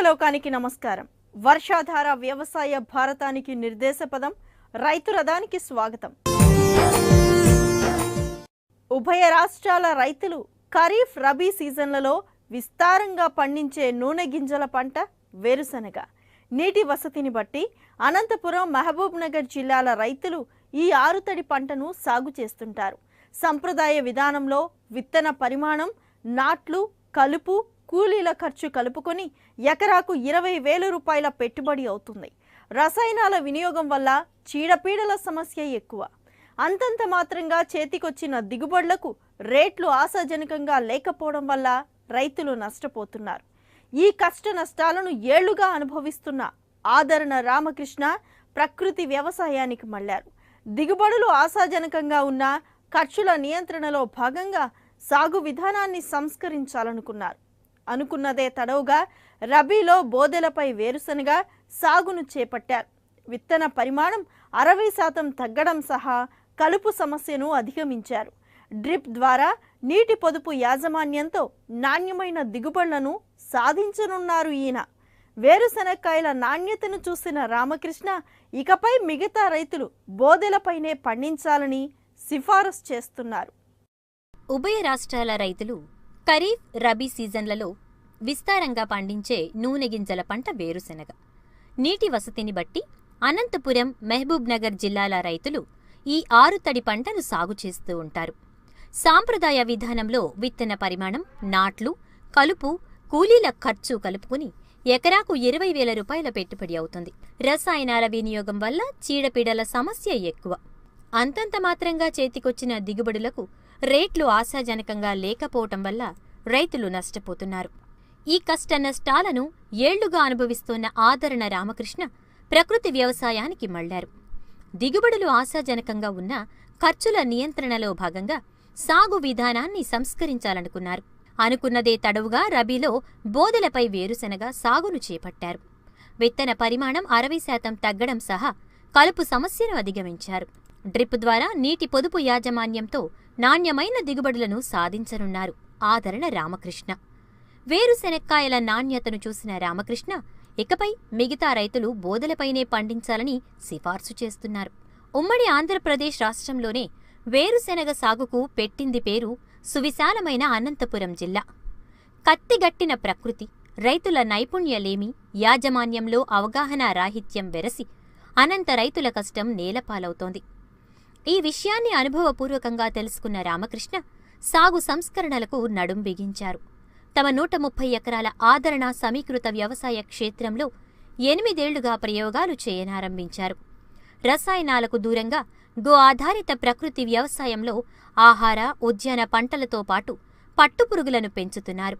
లోకానికి నమస్కారం. వర్షాధార వ్యవసాయ భారతానికి నిర్దేశపదం. రైతు రథానికి స్వాగతం. ఉభయ రాష్ట్రాల రైతులు ఖరీఫ్ రబీ సీజన్లలో విస్తారంగా పండించే నూనె గింజల పంట వేరుశనగ. నీటి వసతిని బట్టి అనంతపురం మహబూబ్ నగర్ జిల్లాల రైతులు ఈ ఆరుతడి పంటను సాగు చేస్తుంటారు. సంప్రదాయ విధానంలో విత్తన పరిమాణం నాట్లు కలుపు కూలీల ఖర్చు కలుపుకొని ఎకరాకు ఇరవై వేల రూపాయల పెట్టుబడి అవుతుంది. రసాయనాల వినియోగం వల్ల చీడపీడల సమస్య ఎక్కువ. అంతంత మాత్రంగా చేతికొచ్చిన దిగుబడులకు రేట్లు ఆశాజనకంగా లేకపోవడం వల్ల రైతులు నష్టపోతున్నారు. ఈ కష్ట నష్టాలను ఏళ్ళుగా అనుభవిస్తున్న ఆదరణ రామకృష్ణ ప్రకృతి వ్యవసాయానికి మళ్ళారు దిగుబడులు ఆశాజనకంగా ఉన్న ఖర్చుల నియంత్రణలో భాగంగా సాగు విధానాన్ని సంస్కరించాలనుకున్నారు. అనుకున్నదే తడవుగా రబీలో బోదెలపై వేరుశనగ సాగును చేపట్టారు. విత్తన పరిమాణం అరవై శాతం తగ్గడం సహా కలుపు సమస్యను అధిగమించారు. డ్రిప్ ద్వారా నీటి పొదుపు యాజమాన్యంతో నాణ్యమైన దిగుబడులను సాధించనున్నారు ఈయన. వేరుశనక్కాయల నాణ్యతను చూసిన రామకృష్ణ ఇకపై మిగతా రైతులు బోదెలపైనే పండించాలని సిఫారసు చేస్తున్నారు. ఉభయ రాష్ట్రాల రైతులు ఖరీఫ్ రబీ సీజన్లలో విస్తారంగా పండించే నూనె గింజల పంట వేరుశెనగ. నీటి వసతిని బట్టి అనంతపురం మహబూబ్నగర్ జిల్లాల రైతులు ఈ ఆరుతడి పంటను సాగు చేస్తూ ఉంటారు. సాంప్రదాయ విధానంలో విత్తన పరిమాణం నాట్లు కలుపు కూలీల ఖర్చు కలుపుకుని ఎకరాకు ఇరవై వేల రూపాయల పెట్టుబడి అవుతుంది. రసాయనాల వినియోగం వల్ల చీడపీడల సమస్య ఎక్కువ. అంతంత మాత్రంగా చేతికొచ్చిన దిగుబడులకు రేట్లు ఆశాజనకంగా లేకపోవటం వల్ల రైతులు నష్టపోతున్నారు. ఈ కష్ట నష్టాలను ఏళ్ళుగా అనుభవిస్తున్న ఆదరణ రామకృష్ణ ప్రకృతి వ్యవసాయానికి మళ్ళారు. దిగుబడులు ఆశాజనకంగా ఉన్న ఖర్చుల నియంత్రణలో భాగంగా సాగు విధానాన్ని సంస్కరించాలనుకున్నారు. అనుకున్నదే తడవుగా రబీలో బోదెలపై వేరుశనగ సాగును చేపట్టారు. విత్తన పరిమాణం అరవై శాతం తగ్గడం సహా కలుపు సమస్యను అధిగమించారు. డ్రిప్ ద్వారా నీటి పొదుపు యాజమాన్యంతో నాణ్యమైన దిగుబడులను సాధించనున్నారు ఆదరణ రామకృష్ణ. వేరుశెనక్కాయల నాణ్యతను చూసిన రామకృష్ణ ఇకపై మిగతా రైతులు బోదెలపైనే పండించాలని సిఫార్సు చేస్తున్నారు. ఉమ్మడి ఆంధ్రప్రదేశ్ రాష్ట్రంలోనే వేరుశెనగ సాగుకు పెట్టింది పేరు సువిశాలమైన అనంతపురం జిల్లా. కత్తిగట్టిన ప్రకృతి రైతుల నైపుణ్యలేమి యాజమాన్యంలో అవగాహన రాహిత్యం వెరసి అనంత రైతుల కష్టం నేలపాలవుతోంది. ఈ విషయాన్ని అనుభవపూర్వకంగా తెలుసుకున్న రామకృష్ణ సాగు సంస్కరణలకు నడుం బిగించారు. తమ నూట ముప్పై ఎకరాల ఆదరణ సమీకృత వ్యవసాయ క్షేత్రంలో ఎనిమిదేళ్ళుగా ప్రయోగాలు చేయనారంభించారు. రసాయనాలకు దూరంగా గో ఆధారిత ప్రకృతి వ్యవసాయంలో ఆహార ఉద్యాన పంటలతో పాటు పట్టుపురుగులను పెంచుతున్నారు.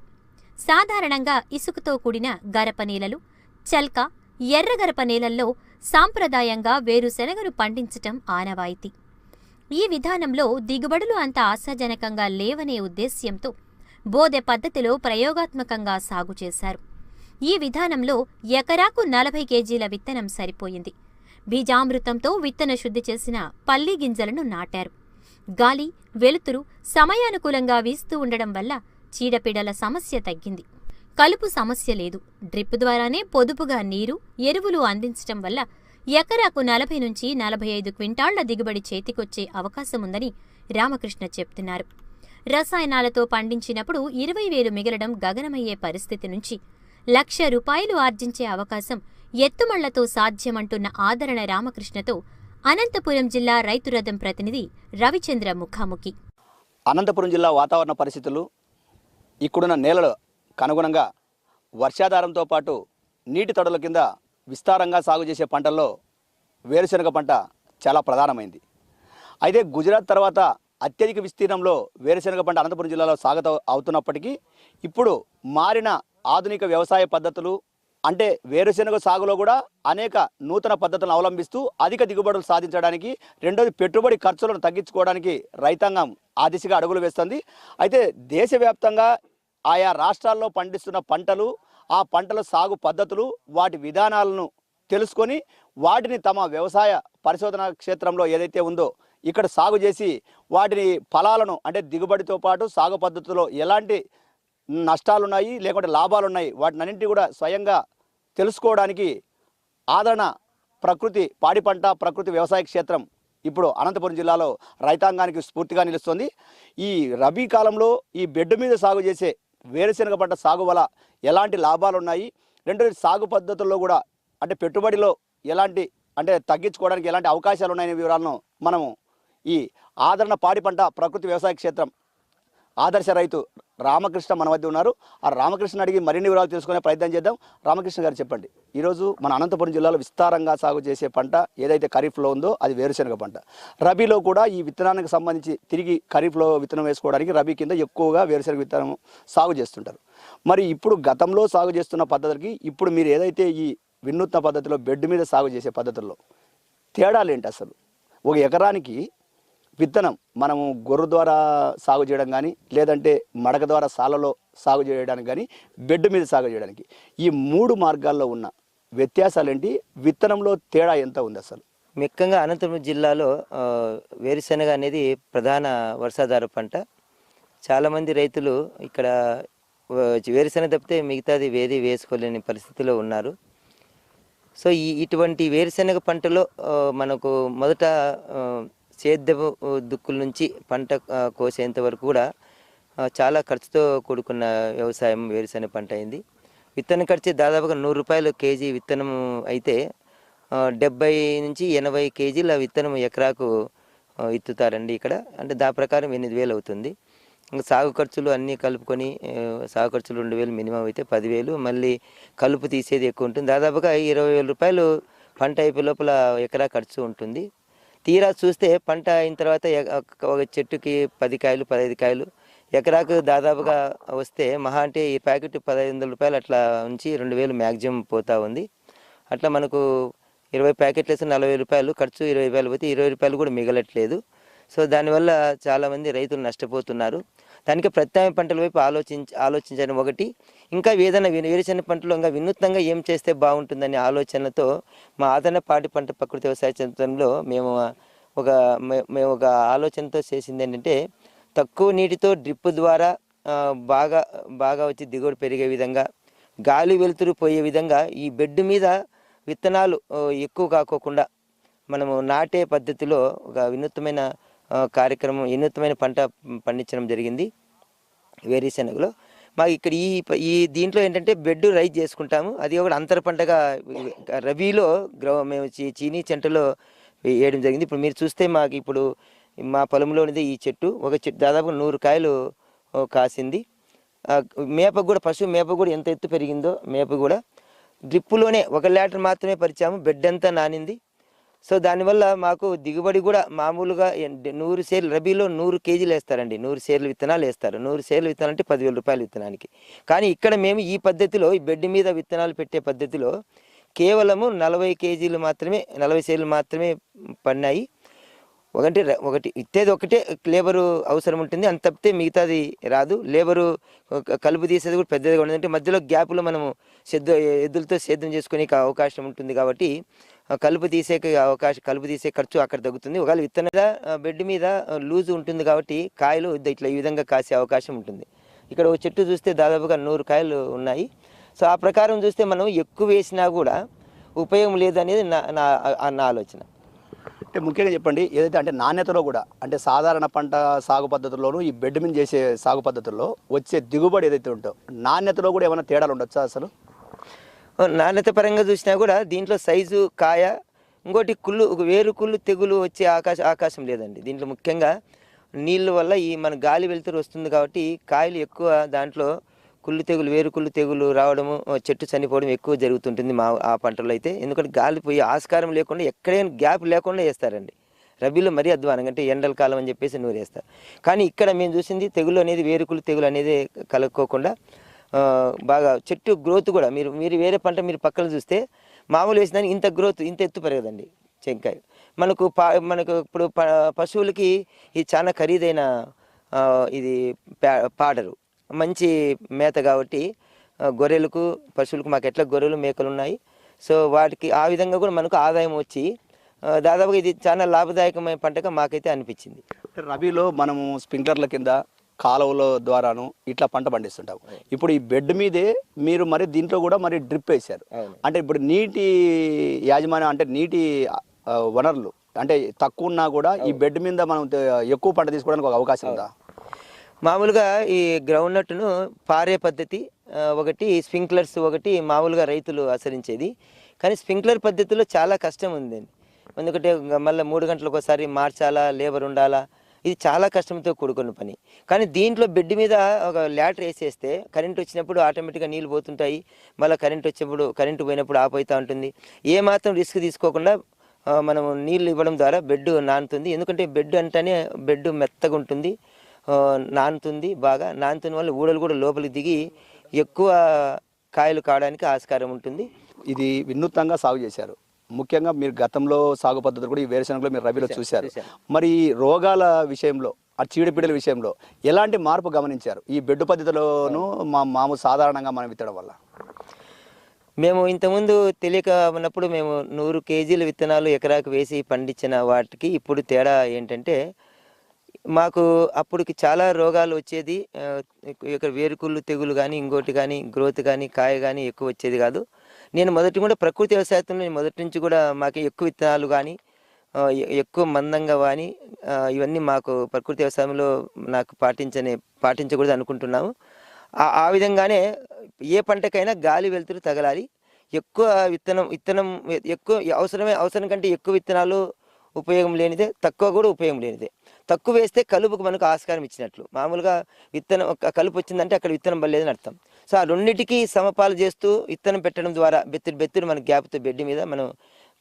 సాధారణంగా ఇసుకతో కూడిన గరప నేలలు చల్క ఎర్రగరప నేలల్లో సాంప్రదాయంగా వేరుశెనగను పండించటం ఆనవాయితీ. ఈ విధానంలో దిగుబడులు అంత ఆశాజనకంగా లేవనే ఉద్దేశ్యంతో బోదె పద్ధతిలో ప్రయోగాత్మకంగా సాగు చేశారు. ఈ విధానంలో ఎకరాకు నలభై కేజీల విత్తనం సరిపోయింది. బీజామృతంతో విత్తన శుద్ధి చేసిన పల్లి గింజలను నాటారు. గాలి వెలుతురు సమయానుకూలంగా వీస్తూ ఉండడం వల్ల చీడపీడల సమస్య తగ్గింది. కలుపు సమస్య లేదు. డ్రిప్ ద్వారానే పొదుపుగా నీరు ఎరువులు అందించటం వల్ల ఎకరాకు నలభై నుంచి నలభై ఐదు క్వింటాళ్ళ దిగుబడి చేతికొచ్చే అవకాశముందని రామకృష్ణ చెప్తున్నారు. రసాయనాలతో పండించినప్పుడు ఇరవై వేలు మిగలడం గగనమయ్యే పరిస్థితి నుంచి లక్ష రూపాయలు ఆర్జించే అవకాశం ఎత్తుమళ్ళతో సాధ్యమంటున్న ఆదరణ రామకృష్ణతో అనంతపురం జిల్లా రైతు రథం ప్రతినిధి రవిచంద్ర ముఖాముఖి. అనంతపురం జిల్లా వాతావరణ పరిస్థితులు ఇక్కడున్న నేలలు కనుగుణంగా వర్షాధారంతో పాటు నీటి తొడల కింద విస్తారంగా సాగు చేసే పంటల్లో వేరుశనగ పంట చాలా ప్రధానమైంది. అయితే గుజరాత్ తర్వాత అత్యధిక విస్తీర్ణంలో వేరుశనగ పంట అనంతపురం జిల్లాలో సాగత అవుతున్నప్పటికీ ఇప్పుడు మారిన ఆధునిక వ్యవసాయ పద్ధతులు అంటే వేరుశెనగ సాగులో కూడా అనేక నూతన పద్ధతులను అవలంబిస్తూ అధిక దిగుబడులు సాధించడానికి రెండోది పెట్టుబడి ఖర్చులను తగ్గించుకోవడానికి రైతాంగం ఆ దిశగా అడుగులు వేస్తుంది. అయితే దేశవ్యాప్తంగా ఆయా రాష్ట్రాల్లో పండిస్తున్న పంటలు ఆ పంటల సాగు పద్ధతులు వాటి విధానాలను తెలుసుకొని వాటిని తమ వ్యవసాయ పరిశోధన క్షేత్రంలో ఏదైతే ఉందో ఇక్కడ సాగు చేసి వాటిని ఫలాలను అంటే దిగుబడితో పాటు సాగు పద్ధతిలో ఎలాంటి నష్టాలు ఉన్నాయి లేకుంటే లాభాలు ఉన్నాయి కూడా స్వయంగా తెలుసుకోవడానికి ఆదరణ ప్రకృతి పాడి పంట ప్రకృతి వ్యవసాయ క్షేత్రం ఇప్పుడు అనంతపురం జిల్లాలో రైతాంగానికి స్ఫూర్తిగా నిలుస్తుంది. ఈ రబీ కాలంలో ఈ బెడ్ మీద సాగు చేసే వేరుశెనగ పంట సాగు వల్ల ఎలాంటి లాభాలు ఉన్నాయి రెండోది సాగు పద్ధతుల్లో కూడా అంటే పెట్టుబడిలో ఎలాంటి అంటే తగ్గించుకోవడానికి ఎలాంటి అవకాశాలు ఉన్నాయనే వివరాలను మనము ఈ ఆదరణ పాడి పంట ప్రకృతి వ్యవసాయ క్షేత్రం ఆదర్శ రైతు రామకృష్ణ మన వద్ద ఉన్నారు. ఆ రామకృష్ణ అడిగి మరిన్ని వివరాలు తెలుసుకునే ప్రయత్నం చేద్దాం. రామకృష్ణ గారు చెప్పండి. ఈరోజు మన అనంతపురం జిల్లాలో విస్తారంగా సాగు చేసే పంట ఏదైతే ఖరీఫ్లో ఉందో అది వేరుశనగ పంట. రబీలో కూడా ఈ విత్తనానికి సంబంధించి తిరిగి ఖరీఫ్లో విత్తనం వేసుకోవడానికి రబీ కింద ఎక్కువగా వేరుశనగ విత్తనం సాగు చేస్తుంటారు. మరి ఇప్పుడు గతంలో సాగు చేస్తున్న పద్ధతికి ఇప్పుడు మీరు ఏదైతే ఈ వినూత్న పద్ధతిలో బెడ్ మీద సాగు చేసే పద్ధతుల్లో తేడాలు ఏంటి అసలు? ఒక ఎకరానికి విత్తనం మనము గొర్రె ద్వారా సాగు చేయడం కానీ లేదంటే మడక ద్వారా సాలలో సాగు చేయడానికి కానీ బెడ్ మీద సాగు చేయడానికి ఈ మూడు మార్గాల్లో ఉన్న వ్యత్యాసాలు ఏంటి విత్తనంలో తేడా ఎంత ఉంది అసలు? ముఖ్యంగా అనంతపురం జిల్లాలో వేరుశెనగ అనేది ప్రధాన వర్షాధార పంట. చాలామంది రైతులు ఇక్కడ వేరుశెనగ తప్పితే మిగతాది వేది వేసుకోలేని పరిస్థితిలో ఉన్నారు. సో ఈ ఇటువంటి వేరుశెనగ పంటలో మనకు మొదట ఆ, సేద్యపు దుక్కుల నుంచి పంట కోసేంత వరకు కూడా చాలా ఖర్చుతో కూడుకున్న వ్యవసాయం వేరుశెనగ పంట అయింది. విత్తనం ఖర్చు దాదాపుగా నూరు రూపాయలు కేజీ విత్తనం అయితే డెబ్బై నుంచి ఎనభై కేజీల విత్తనం ఎకరాకు ఇత్తుతారండి ఇక్కడ. అంటే దా ప్రకారం ఎనిమిది వేలు అవుతుంది. ఇంకా సాగు ఖర్చులు అన్నీ కలుపుకొని సాగు ఖర్చులు రెండు వేలు మినిమం అయితే పదివేలు. మళ్ళీ కలుపు తీసేది ఎక్కువ ఉంటుంది. దాదాపుగా ఇరవై వేల రూపాయలు పంట అయిపోయే లోపల ఎకరా ఖర్చు ఉంటుంది. తీరా చూస్తే పంట అయిన తర్వాత ఒక- ఒక చెట్టుకి పది కాయలు పదహైదు కాయలు. ఎకరాకు దాదాపుగా వస్తే మహా అంటే ఈ ప్యాకెట్ పదహైదు వందల రూపాయలు అట్లా ఉంచి రెండు వేలు మ్యాక్సిమం పోతా ఉంది. అట్లా మనకు ఇరవై ప్యాకెట్లు వేస్తే నలభై రూపాయలు ఖర్చు ఇరవై రూపాయలు పోతే ఇరవై రూపాయలు కూడా మిగలట్లేదు. సో దానివల్ల చాలామంది రైతులు నష్టపోతున్నారు. దానికి ప్రత్యామ్నాయ పంటల వైపు ఆలోచించ ఆలోచించడం ఒకటి. ఇంకా ఏదైనా వే- వేరుశెనగ పంటలో ఇంకా వినూత్నంగా ఏం చేస్తే బాగుంటుందనే ఆలోచనతో మా ఆదరణ పాటి పంట ప్రకృతి వ్యవసాయ కేంద్రంలో మేము ఒక మే- మేము ఒక ఆలోచనతో చేసింది ఏంటంటే తక్కువ నీటితో డ్రిప్ ద్వారా బాగా బాగా వచ్చి దిగుబడి పెరిగే విధంగా గాలి వెలుతురు పోయే విధంగా ఈ బెడ్ మీద విత్తనాలు ఎక్కువ కాకోకుండా మనము నాటే పద్ధతిలో ఒక వినూత్నమైన కార్యక్రమం వినూత్నమైన పంట పండించడం జరిగింది వేరుశెనగలో మాకు ఇక్కడ ఈ ప- ఈ దీంట్లో ఏంటంటే బెడ్ రైజ్ చేసుకుంటాము. అది కూడా అంతర పంటగా రబీలో గ్రౌ మేము చీనీ చెంటలో వేయడం జరిగింది. ఇప్పుడు మీరు చూస్తే మాకు ఇప్పుడు మా పొలంలోనిది ఈ చెట్టు. ఒక చెట్టు దాదాపు నూరు కాయలు కాసింది. మేప కూడా పశువు మేప కూడా ఎంత ఎత్తు పెరిగిందో మేప కూడా. డ్రిప్పులోనే ఒక లీటర్ మాత్రమే పరిచాము. బెడ్ అంతా నానింది. సో దానివల్ల మాకు దిగుబడి కూడా మామూలుగా నూరు సేర్లు రబీలో నూరు కేజీలు వేస్తారండి. నూరు సేర్లు విత్తనాలు వేస్తారు. నూరు సేర్లు విత్తనాలు అంటే పదివేల రూపాయలు విత్తనానికి. కానీ ఇక్కడ మేము ఈ పద్ధతిలో ఈ బెడ్ మీద విత్తనాలు పెట్టే పద్ధతిలో కేవలము నలభై కేజీలు మాత్రమే నలభై సేర్లు మాత్రమే పడినాయి. ఒకటి ఒకటి ఇత్తేది ఒకటే లేబరు అవసరం ఉంటుంది. అంత తప్పితే మిగతాది రాదు. లేబరు కలుపు తీసేది కూడా పెద్దదిగా ఉండదు. అంటే మధ్యలో గ్యాప్లో మనము సెద్దు ఎద్దులతో సేద్యం చేసుకునే అవకాశం ఉంటుంది కాబట్టి కలుపు తీసే అవకాశం కలుపు తీసే ఖర్చు అక్కడ తగ్గుతుంది. ఒకవేళ విత్తన బెడ్ మీద లూజ్ ఉంటుంది కాబట్టి కాయలు ఇట్లా ఈ విధంగా కాసే అవకాశం ఉంటుంది. ఇక్కడ ఒక చెట్టు చూస్తే దాదాపుగా నూరు కాయలు ఉన్నాయి. సో ఆ ప్రకారం చూస్తే మనం ఎక్కువ వేసినా కూడా ఉపయోగం లేదనేది నా నా నా ఆలోచన. అంటే ముఖ్యంగా చెప్పండి ఏదైతే అంటే నాణ్యతలో కూడా అంటే సాధారణ పంట సాగు పద్ధతుల్లోనూ ఈ బెడ్ మీద చేసే సాగు పద్ధతుల్లో వచ్చే దిగుబడి ఏదైతే ఉంటో నాణ్యతలో కూడా ఏమైనా తేడాలు ఉండొచ్చా అసలు? నాణ్యత పరంగా చూసినా కూడా దీంట్లో సైజు కాయ ఇంకోటి కుళ్ళు వేరు కుళ్ళు తెగులు వచ్చే ఆకాశ ఆకాశం లేదండి. దీంట్లో ముఖ్యంగా నీళ్ళ వల్ల ఈ మన గాలి వెలుతురు వస్తుంది కాబట్టి కాయలు ఎక్కువ దాంట్లో కుళ్ళు తెగులు వేరు కుళ్ళు తెగులు రావడము చెట్టు చనిపోవడం ఎక్కువ జరుగుతుంటుంది మా ఆ పంటలో అయితే. ఎందుకంటే గాలి పోయి ఆస్కారం లేకుండా ఎక్కడైనా గ్యాప్ లేకుండా వేస్తారండి. రబీలో మరీ అద్వానం అంటే ఎండల కాలం అని చెప్పేసి నూరేస్తారు. కానీ ఇక్కడ మేము చూసింది తెగులు అనేది వేరుకులు తెగులు అనేది కలుక్కోకుండా బాగా చెట్టు గ్రోత్ కూడా మీరు మీరు వేరే పంట మీరు పక్కన చూస్తే మామూలు వేసిన ఇంత గ్రోత్ ఇంత ఎత్తు పెరగదండి చెంకాయ. మనకు పా మనకు ఇప్పుడు ప- పశువులకి ఇది చాలా ఖరీదైన ఇది పా- పాడరు. మంచి మేత కాబట్టి గొర్రెలకు పశువులకు మాకు ఎట్లా గొర్రెలు మేకలు ఉన్నాయి. సో వాటికి ఆ విధంగా కూడా మనకు ఆదాయం వచ్చి దాదాపుగా ఇది చాలా లాభదాయకమైన పంటగా మాకైతే అనిపించింది. రబీలో మనము స్ప్రింక్లర్ల కింద కాలువల ద్వారాను ఇట్లా పంట పండిస్తుంటాం ఇప్పుడు ఈ బెడ్ మీదే మీరు మరి దీంట్లో కూడా మరి డ్రిప్ వేశారు. అంటే ఇప్పుడు నీటి యాజమాన్యం అంటే నీటి వనరులు అంటే తక్కువ ఉన్నా కూడా ఈ బెడ్ మీద మనం ఎక్కువ పంట తీసుకోవడానికి ఒక అవకాశం ఉందా? మామూలుగా ఈ గ్రౌండ్ నట్టును పారే పద్ధతి ఒకటి స్ప్రింక్లర్స్ ఒకటి మామూలుగా రైతులు ఆచరించేది. కానీ స్ప్రింక్లర్ పద్ధతిలో చాలా కష్టం ఉందండి. ఎందుకంటే మళ్ళీ మూడు గంటలకు ఒకసారి మార్చాలా లేబర్ ఉండాలా ఇది చాలా కష్టంతో కూడుకున్న పని. కానీ దీంట్లో బెడ్ మీద ఒక ల్యాటర్ వేసేస్తే కరెంట్ వచ్చినప్పుడు ఆటోమేటిక్గా నీళ్ళు పోతుంటాయి. మళ్ళీ కరెంట్ వచ్చినప్పుడు కరెంటు పోయినప్పుడు ఆఫ్ అవుతూ ఉంటుంది. ఏ మాత్రం రిస్క్ తీసుకోకుండా మనం నీళ్ళు ఇవ్వడం ద్వారా బెడ్ నానుతుంది. ఎందుకంటే బెడ్ అంటేనే బెడ్ మెత్తగా ఉంటుంది నానుతుంది బాగా. నానుతున్న వల్ల ఊడలు కూడా లోపలికి దిగి ఎక్కువ కాయలు కావడానికి ఆస్కారం ఉంటుంది. ఇది వినూత్నంగా సాగు చేశారు. ముఖ్యంగా మీరు గతంలో సాగు పద్ధతులు కూడా ఈ వేరుశనగలో మీరు రబీలో చూశారు. మరి ఈ రోగాల విషయంలో ఆ చీడపీడల విషయంలో ఎలాంటి మార్పు గమనించారు? ఈ బెడ్ పద్ధతిలోను మా మామూలు సాధారణంగా మనం విత్తడం వల్ల. మేము ఇంతకుముందు తెలియక ఉన్నప్పుడు మేము నూరు కేజీల విత్తనాలు ఎకరాకు వేసి పండించిన వాటికి ఇప్పుడు తేడా ఏంటంటే మాకు అప్పటికి చాలా రోగాలు వచ్చేది ఇక్కడ వేరుకుళ్ళు తెగులు కానీ ఇంకోటి కానీ గ్రోత్ కానీ కాయ కానీ ఎక్కువ వచ్చేది కాదు. నేను మొదటి కూడా ప్రకృతి వ్యవసాయంలో నేను మొదటి నుంచి కూడా మాకు ఎక్కువ విత్తనాలు కానీ ఎక్కువ మందంగా కానీ ఇవన్నీ మాకు ప్రకృతి వ్యవసాయంలో నాకు పాటించని పాటించకూడదు అనుకుంటున్నాము. ఆ- విధంగానే ఏ పంటకైనా గాలి వెలుతురు తగలాలి. ఎక్కువ విత్తనం విత్తనం ఎక్కువ అవసరమే అవసరం కంటే ఎక్కువ విత్తనాలు ఉపయోగం లేనిదే తక్కువ కూడా ఉపయోగం లేనిదే. తక్కువ వేస్తే కలుపుకు మనకు ఆస్కారం ఇచ్చినట్లు. మామూలుగా విత్తనం ఒక కలుపు వచ్చిందంటే అక్కడ విత్తనం పడలేదని అర్థం. సో ఆ రెండింటికి సమపాలు చేస్తూ విత్తనం పెట్టడం ద్వారా బెత్తుడు బెత్తుడు మన గ్యాప్తో బెడ్ మీద మనం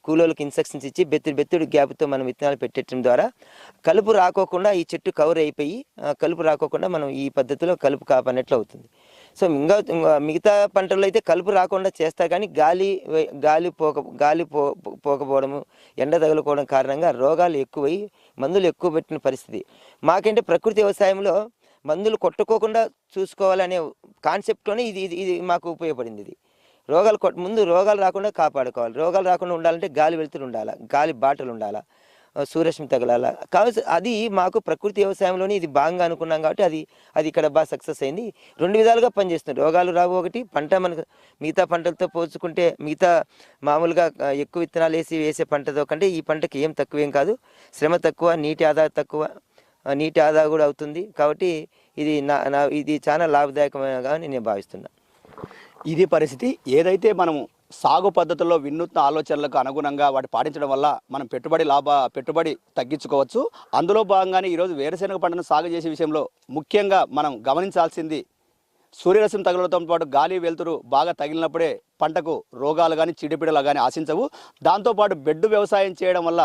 కూలోళ్ళకి ఇన్స్ట్రక్షన్స్ ఇచ్చి బెత్తుడు బెత్తుడు గ్యాప్తో మనం విత్తనాలు పెట్టడం ద్వారా కలుపు రాకోకుండా ఈ చెట్టు కవర్ అయిపోయి ఆ, కలుపు రాకోకుండా మనం ఈ పద్ధతిలో కలుపు కాపాడినట్లు అవుతుంది. సో ఇంకా మిగతా పంటల్లో అయితే కలుపు రాకుండా చేస్తా కానీ గాలి గాలి పోక గాలి పో పోకపోవడము ఎండ తగులుకోవడం కారణంగా రోగాలు ఎక్కువై మందులు ఎక్కువ పెట్టిన పరిస్థితి. మాకంటే ప్రకృతి వ్యవసాయంలో మందులు కొట్టుకోకుండా చూసుకోవాలనే కాన్సెప్ట్లోనే ఇది ఇది ఇది మాకు ఉపయోగపడింది ఇది. రోగాలు కొట్ ముందు రోగాలు రాకుండా కాపాడుకోవాలి. రోగాలు రాకుండా ఉండాలంటే గాలి వెలుతురు ఉండాలి గాలి బాటలు ఉండాలి ఆ, సూర్యరశ్మి తగలాల. కావచ్చు అది మాకు ప్రకృతి వ్యవసాయంలోనే ఇది బాగా అనుకున్నాం కాబట్టి అది అది ఇక్కడ బాగా సక్సెస్ అయింది. రెండు విధాలుగా పనిచేస్తుంది రోగాలు రావు ఒకటి పంట మనకు మిగతా పంటలతో పోల్చుకుంటే మిగతా మామూలుగా ఎక్కువ విత్తనాలు వేసి వేసే పంటతో కంటే ఈ పంటకి ఏం తక్కువేం కాదు. శ్రమ తక్కువ నీటి ఆదా తక్కువ నీటి ఆదా కూడా అవుతుంది. కాబట్టి ఇది నా నా ఇది చాలా లాభదాయకమైనగా నేను భావిస్తున్నా. ఇది పరిస్థితి ఏదైతే మనము సాగు పద్ధతుల్లో వినూత్న ఆలోచనలకు అనుగుణంగా వాటి పాటించడం వల్ల మనం పెట్టుబడి లాభ పెట్టుబడి తగ్గించుకోవచ్చు. అందులో భాగంగానే ఈరోజు వేరుశెనగ పంటను సాగు చేసే విషయంలో ముఖ్యంగా మనం గమనించాల్సింది సూర్యరశ్మి తగలడంతో పాటు గాలి వెలుతురు బాగా తగిలినప్పుడే పంటకు రోగాలు కానీ చీడపీడలు కానీ ఆశించవు. దాంతోపాటు బెడ్ వ్యవసాయం చేయడం వల్ల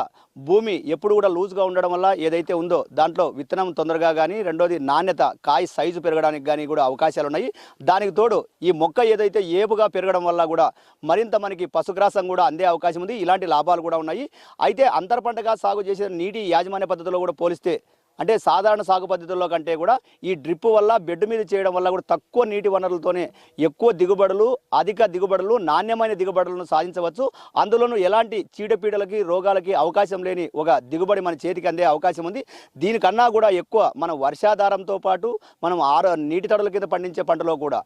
భూమి ఎప్పుడు కూడా లూజ్గా ఉండడం వల్ల ఏదైతే ఉందో దాంట్లో విత్తనం తొందరగా కానీ రెండోది నాణ్యత కాయ సైజు పెరగడానికి కానీ కూడా అవకాశాలు ఉన్నాయి దానికి తోడు ఈ మొక్క ఏదైతే ఏపుగా పెరగడం వల్ల కూడా మరింత మనకి పశుగ్రాసం కూడా అందే అవకాశం ఉంది. ఇలాంటి లాభాలు కూడా ఉన్నాయి. అయితే అంతర పంటగా సాగు చేసిన నీటి యాజమాన్య పద్ధతిలో కూడా పోలిస్తే అంటే సాధారణ సాగు పద్ధతుల్లో కంటే కూడా ఈ డ్రిప్ వల్ల బెడ్ మీద చేయడం వల్ల కూడా తక్కువ నీటి వనరులతోనే ఎక్కువ దిగుబడులు అధిక దిగుబడులు నాణ్యమైన దిగుబడులను సాధించవచ్చు. అందులోనూ ఎలాంటి చీడపీడలకి రోగాలకి అవకాశం లేని ఒక దిగుబడి మన చేతికి అందే అవకాశం ఉంది. దీనికన్నా కూడా ఎక్కువ మన వర్షాధారంతో పాటు మనం ఆరు నీటి తడుల కింద పండించే పంటలో కూడా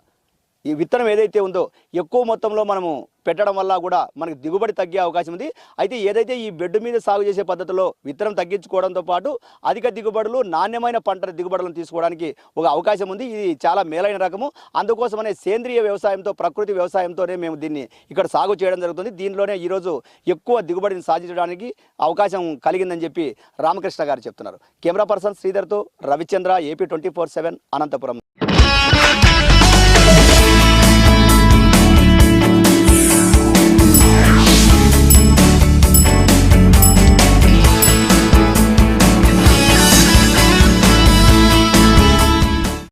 ఈ విత్తనం ఏదైతే ఉందో ఎక్కువ మొత్తంలో మనము పెట్టడం వల్ల కూడా మనకి దిగుబడి తగ్గే అవకాశం ఉంది. అయితే ఏదైతే ఈ బెడ్ మీద సాగు చేసే పద్ధతిలో విత్తనం తగ్గించుకోవడంతో పాటు అధిక దిగుబడులు నాణ్యమైన పంట దిగుబడులను తీసుకోవడానికి ఒక అవకాశం ఉంది. ఇది చాలా మేలైన రకము. అందుకోసమనే సేంద్రియ వ్యవసాయంతో ప్రకృతి వ్యవసాయంతోనే మేము దీన్ని ఇక్కడ సాగు చేయడం జరుగుతుంది. దీనిలోనే ఈరోజు ఎక్కువ దిగుబడిని సాధించడానికి అవకాశం కలిగిందని చెప్పి రామకృష్ణ గారు చెప్తున్నారు. Camera person శ్రీధర్తో Ravichandra AP twenty four seven Anantapuram.